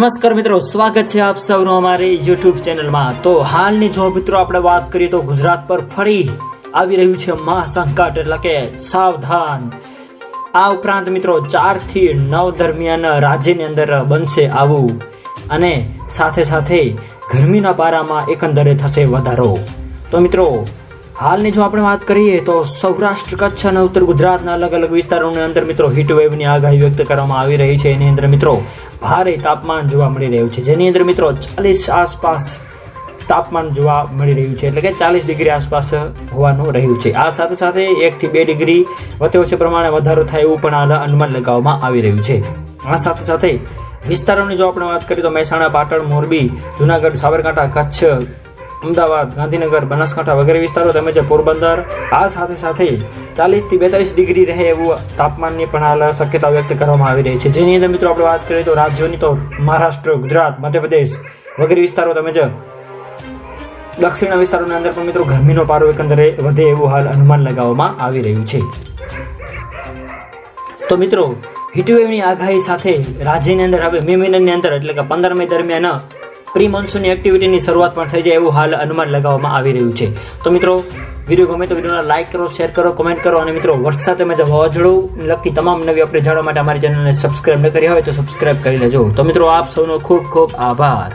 નમસ્કાર મિત્રો, સ્વાગત છે આપ સૌનું અમારી યુટ્યુબ ચેનલમાં. તો હાલની જો મિત્રો આપણે વાત કરીએ તો ગુજરાત પર ફરી આવી રહ્યું છે મહાસંકટ, એટલે કે સાવધાન. આ ઉપરાંત મિત્રો ચારથી નવ દરમિયાન રાજ્યની અંદર બનશે આવું. અને સાથે સાથે ગરમીના પારામાં એકંદરે થશે વધારો. તો મિત્રો, હાલની જો આપણે વાત કરીએ તો સૌરાષ્ટ્ર કચ્છ અને ઉત્તર ગુજરાતના અલગ અલગ વિસ્તારોની અંદર મિત્રો હીટ વેવની આગાહી વ્યક્ત કરવામાં આવી રહી છે. એની અંદર મિત્રો ભારે તાપમાન જોવા મળી રહ્યું છે. જેની અંદર મિત્રો ચાલીસ આસપાસ તાપમાન જોવા મળી રહ્યું છે. એટલે કે ચાલીસ ડિગ્રી આસપાસ હોવાનું રહ્યું છે. આ સાથે સાથે એકથી બે ડિગ્રી વચ્ચે ઓછે પ્રમાણે વધારો થાય એવું પણ આ અનુમાન લગાવવામાં આવી રહ્યું છે. આ સાથે સાથે વિસ્તારોની જો આપણે વાત કરીએ તો મહેસાણા, પાટણ, મોરબી, જુનાગઢ, સાબરકાંઠા, કચ્છ અમદાવાદ, ગાંધીનગર, બનાસકાંઠા વગેરે વિસ્તારો તેમજ પોરબંદર. આ સાથે સાથે ચાલીસથી બેતાલીસ ડિગ્રી રહે એવું તાપમાનની પણ હાલ શક્યતા વ્યક્ત કરવામાં આવી રહી છે. જેની અંદર મિત્રો આપણે વાત કરીએ તો રાજ્યોની તો મહારાષ્ટ્ર, ગુજરાત, મધ્યપ્રદેશ વગેરે વિસ્તારો તેમજ દક્ષિણના વિસ્તારોની અંદર પણ મિત્રો ગરમીનો પારો એકંદરે વધે એવું હાલ અનુમાન લગાવવામાં આવી રહ્યું છે. તો મિત્રો હીટવેવની આગાહી સાથે રાજ્યની અંદર હવે મે મહિનાની અંદર એટલે કે પંદર મે દરમિયાન પ્રી મોન્સૂનની એક્ટિવિટીની શરૂઆત પણ થઈ જાય એવું હાલ અનુમાન લગાવવામાં આવી રહ્યું છે. તો મિત્રો, વીડિયો ગમે તો વિડીયોને લાઇક કરો શેર કરો કમેન્ટ કરો અને મિત્રો, વરસાદ તેમજ વાવાઝોડું લગતી તમામ નવી અપડેટ જાણવા માટે અમારી ચેનલને સબસ્ક્રાઈબ ન કરી હોય તો સબસ્ક્રાઇબ કરી લેજો. તો મિત્રો, આપ સૌનો ખૂબ ખૂબ આભાર.